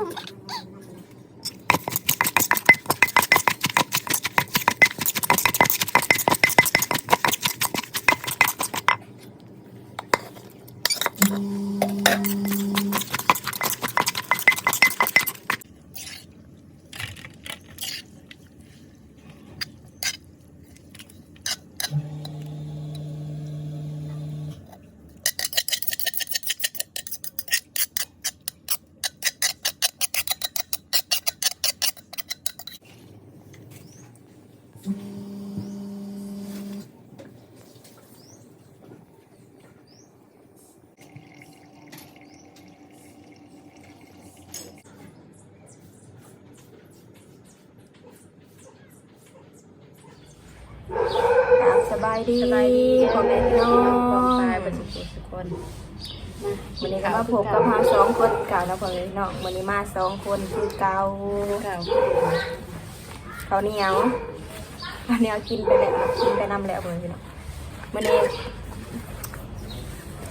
Come on. ายดีสบายดีพ่อแม่พี่น้องปองปลายบรรจุทุกคนวันนี้ก็มาพบกับเราสองคนเก่าแล้วพ่อแม่พี่น้องวันนี้มาสองคนคือเก่าเก่าเขาวเหนียวข้าวเหนียวกินไปแล้วกินไปนำแล้วพ่อแม่พี่น้องวันนี้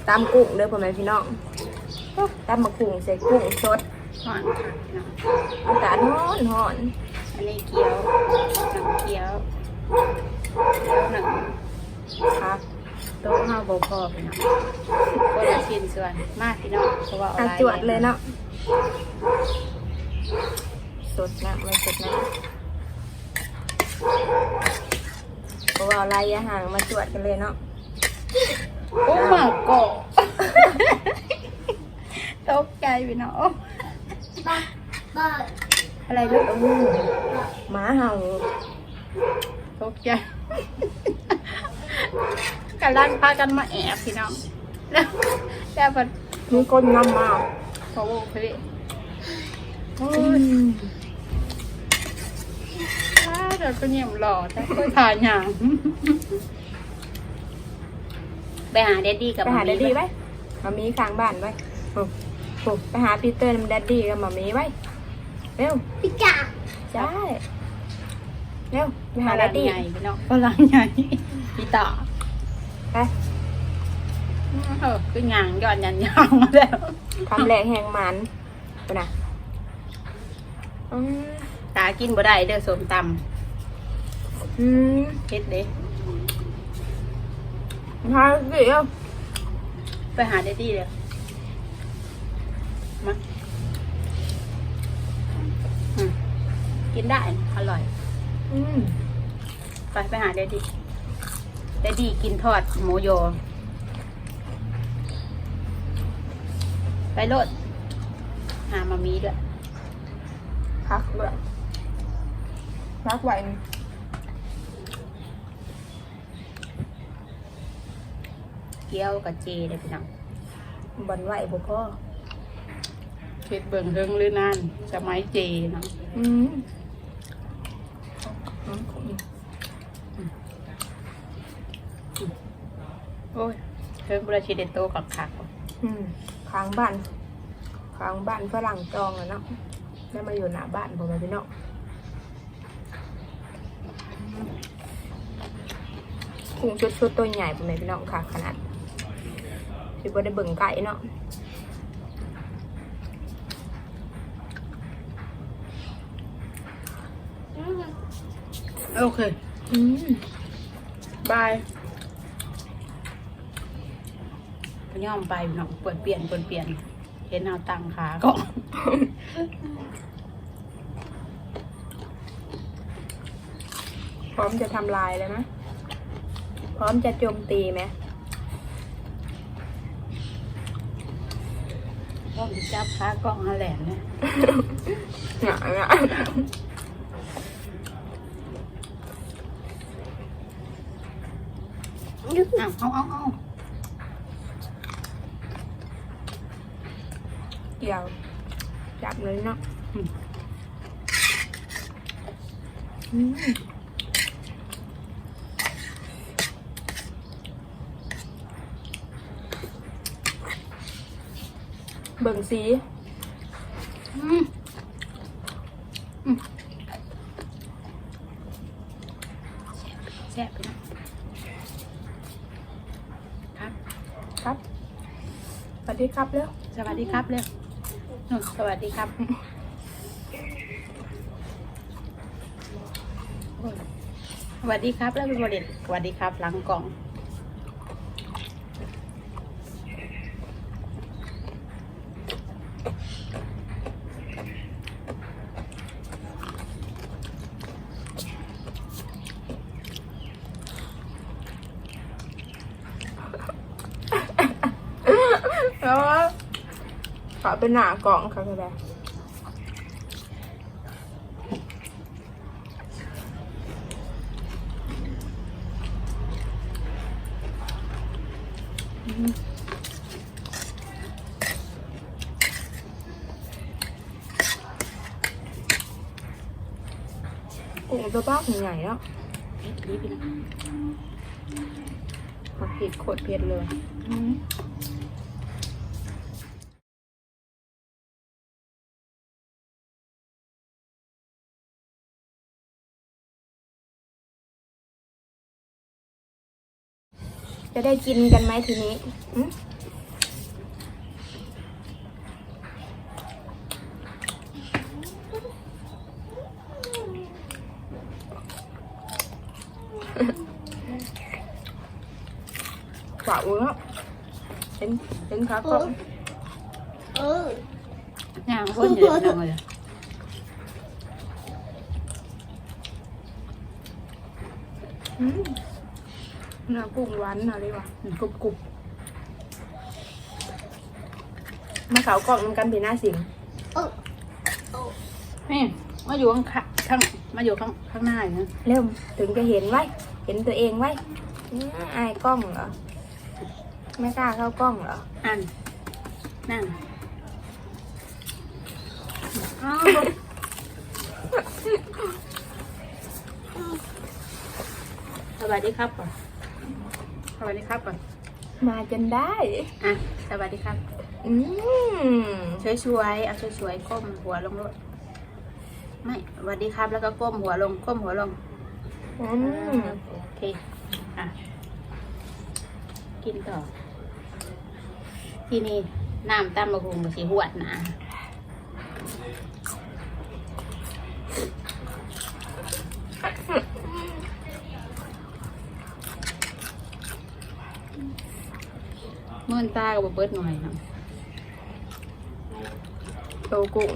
ตำกุ้งเด้อพ่อแม่พี่น้องตำมะกุ้งใส่กุ้งสดห่อนค่ะเนาะอากาศร้อนร้อนอันนี้เกี๊ยวหนังเกี๊ยวเกี๊ยวหนัง ครับโต๊ะห้าโบพอพี่น้องคนละชิ้นส่วนมากพี่น้องเพราะว่าอาเอาจวดเลยเนาะสดนะมันสดนะเพราะว่าเอาลายอาหารมาจวดกันเลยเนาะโอ้มาโกะตกใจพี่น้องอะไรลูกอืมหมาเห่าตกใจ กันลั่นพากันมาแอบพี่น้อง แล้วแล้วพอมีคนนำมาพอโว้พี่โอ้อืยมถ้าเดี๋ยวก็เงียบหล่อแต่ค่อยผ่านอย่างไปหาเดดดี้กับไปหามัมแดมี่ดดี้ไว้มามีข้างบ้านไว้โอ้โหไปหาปีเตอร์น้ำแดดดี้กับมามีไว้เร็วพี่จ๋าใช่เร็วไปไปหาหาแดแดดดดี้ดี้ใหญ่พี่น้องฝรั่งใหญ่ พี่ต่อไปเออคือหยางย้อนยันยางมาแล้วคำแรงแหงมันไปนะอืมตากินบ่ได้เด้อสมตอืมำเฮ็ดเด้หาเกี่ยวไปหาเดดดี้เลยมาอืมกินได้ อร่อย อืมไปไปหาเดด ดี้เดดดี้กินทอดหมูโยไปโลด หามามีด้วยพักด้วยพักไว้นี่เกี๊ยวกับเจเลยพี่น้องบันไหวบุพ่อเช็ดเบิ่งเฮิงหรือนานสมัยเจเนาะอืมอืม โอ้ยเฮิง บราชิเดโตกับขักอืมค้างบ้านค้างบ้านฝรั่งจองอะเนาะได้มาอยู่หน้าบ้านผมเลยพี่น้องกุ้งชุดๆตัวใหญ่ผมเลยพี่น้องค่ะ ขนาดที่บ่ได้เบิ่งไก่เนาะโอเค อืมบายก็ ย่อมไปพี่น้องเปิดเปลี่ยนเปิดเปลี่ยน เห็นเอาตังขาก็พร้อมจะทำลายเลยไหมพร้อมจะโจมตีไหมพ่อมจับขากล้องอาแหลมเนี่ยหงายอะอ้าวเอาเอาเอา เกี่ยว จับเลยเนาะอืมเบิ่งสีอืมอืมแซ่บพี่น้องครับ ครับ สวัสดีครับแล้วสวัสดีครับเร็วนู่น สวัสดีครับสวัสดีครับแล้วเป็นบริษัทสวัสดีครับหลังกล่อง แล้วว่า ขอเป็นหนากล่องค่ะคุณแม่กุ้งตัวบ้าใหญ่ๆแล้วเผ็ดดีพี่น้องผักผิดโคตรเผ็ดเลย จะได้กินกันไหมทีนี้อืม quả uống á đến đến khá con ย่างคนอยู่เดี๋ยวพี่น้องเลย là cùng quán nào đi vào อืมกรุบกรุบ mà khảo còn một căn thì na xỉn นี่มาอยู่ข้างข้างมาอยู่ข้างข้างหน้าอย่างนี้เร็วถึงจะเห็นไว้ เห็นตัวเองไว้อืมอายกล้องเหรอ ไม่กล้าเข้ากล้องเหรอ อัน นั่นอ้าวสวัสดีครับ สวัสดีครับก่อน มาจนได้ อะ สวัสดีครับ อืมช่วยๆเอาช่วยๆก้มหัวลงรถไม่สวัสดีครับ แล้วก็ก้มหัวลง ก้มหัวลง อืมโอเค อะ กินต่อ ที่นี่น้ำตั้มมะฮุงมาสีหวดนะ นตากับเบิดหน่อยครับโตกุ้ง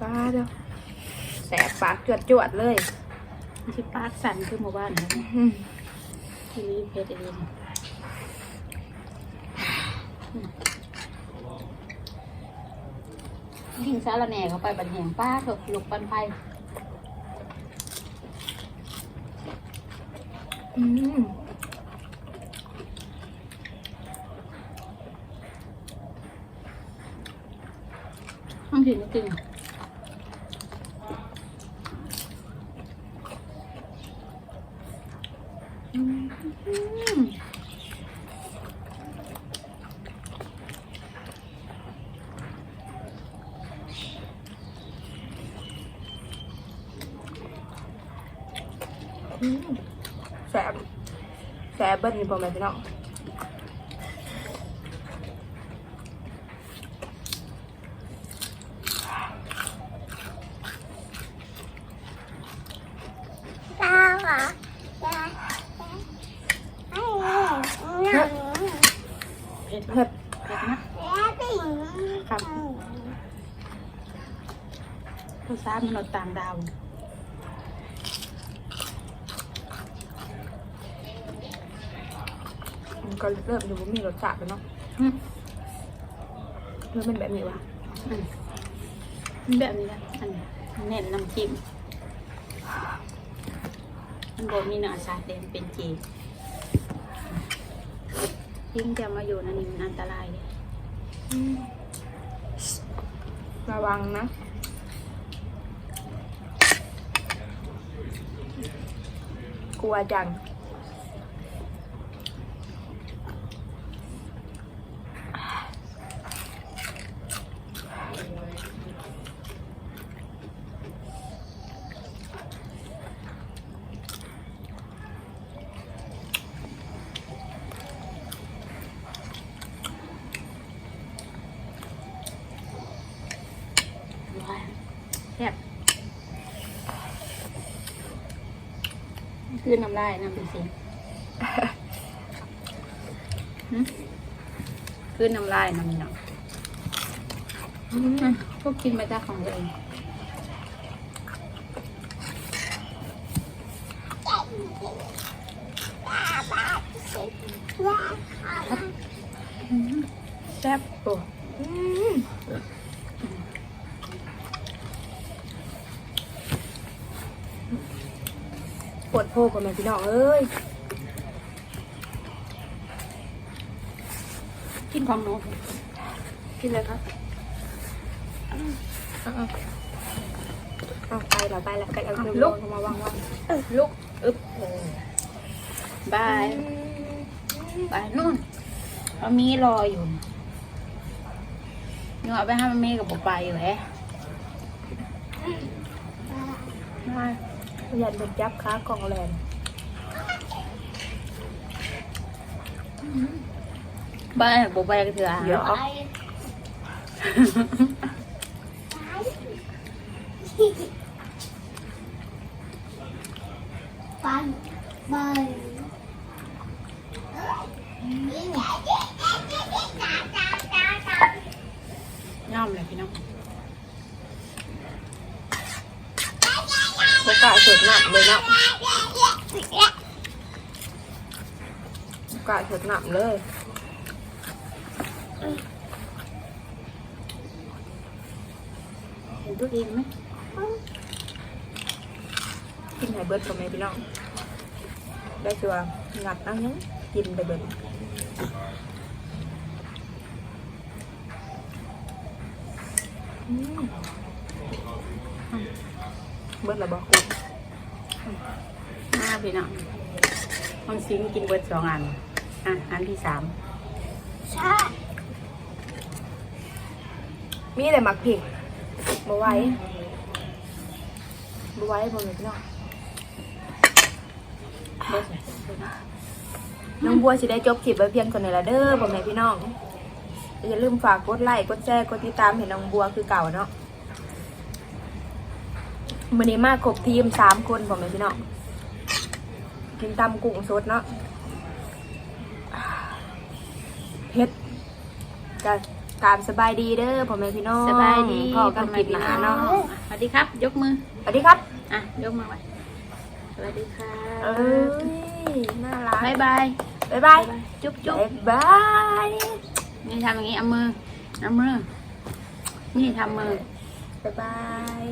ป้าเด้อแสบปากจวดจวดๆเลยที่ปากสั่นขึ้นหมู่บ้านนะอืมที่นี่เพชรเองยิงสารแหน่เข้าไปบันแหงป้าเถอะหลกปันไฟอืม ต้องถึงจริงอืมอืมแสบแสบเบิ้ลนี่พ่อแม่พี่น้อง เผ็ดเผ็ดเผ็ดเผ็ดนะครับภาษามนุษย์ต่างดาวมันก็เริ่มอยู่ว่ามีรสชาติแล้วเนาะอืมเริ่มเป็นแบบนี้วะอืมแบบนี้แหละอันนี้เน้นน้ำจิ้ม มันบอกมีเนื้อชาเต็มเป็นจียิ่งจะมาอยู่นั่นนี่มันอันตรายเลยระวังนะกลัวจัง อ ขึ้นน้ำลายน้ำดูสิหึขึ้นน้ำลายน้ำหนักพวกกินมาจากของตัวเองแซ่บโอ้อื ปวดโพกกับแม่พี่น้องเอ้ย กินของหนูกินเลยครับเอาเอาเอาไปแล้วไปแล้วไปเอาเครื่องลุกลงมาวางวางเออลุกอึบบายบายนู่นเรามีรออยู่หนูเอาไปให้มันเมย์กับป๊าไปอยู่แหละมายั นเป็นจับค้ากล่องแลนบ้านป๊าไปกับเธออะเดี๋ยวเอาย่อมเลยพี่น้อง โอ กาสดหนักเลยนะกาสดหนักเลยเห็นตัวเองไหมกินไห่เบิร์ดกับแม่พี่น้อง ได้ชัวร์งัดเอันนี้กินไปเบิร์ดอืม เบิร์ดละบอกคุณมาพี่น้องคนซิงกินเบิร์ดสองอัน อะ อันที่สามมีแต่หมักผิดมาไว้มาไว้บนเลยพี่น้องเบิร์ดน้องบัวสิได้จบคลิปไว้เพียงคนนี้ละเด้อพ่อแม่พี่น้องอย่าลืมฝากกดไลค์กดแชร์กดติดตามเห็นน้องบัวคือเก่าเนาะ มื้อนี้มาครบทีมสามคนพ่อแม่พี่น้องกินตำกุ้งสดเนาะเฮ็ดก็ตามสบายดีเด้อพ่อแม่พี่น้องสบายดีพ่อกันกินหนาเนาะสวัสดีครับ ยกมือสวัสดีครับอะยกมือไว้สวัสดีค่ะเอ้ยน่ารักบายบายบ๊ายบายจุ๊บจุ๊บบ๊ายบายนี่ทำอย่างนี้เอามือเอามือนี่ทำมือบ๊ายบาย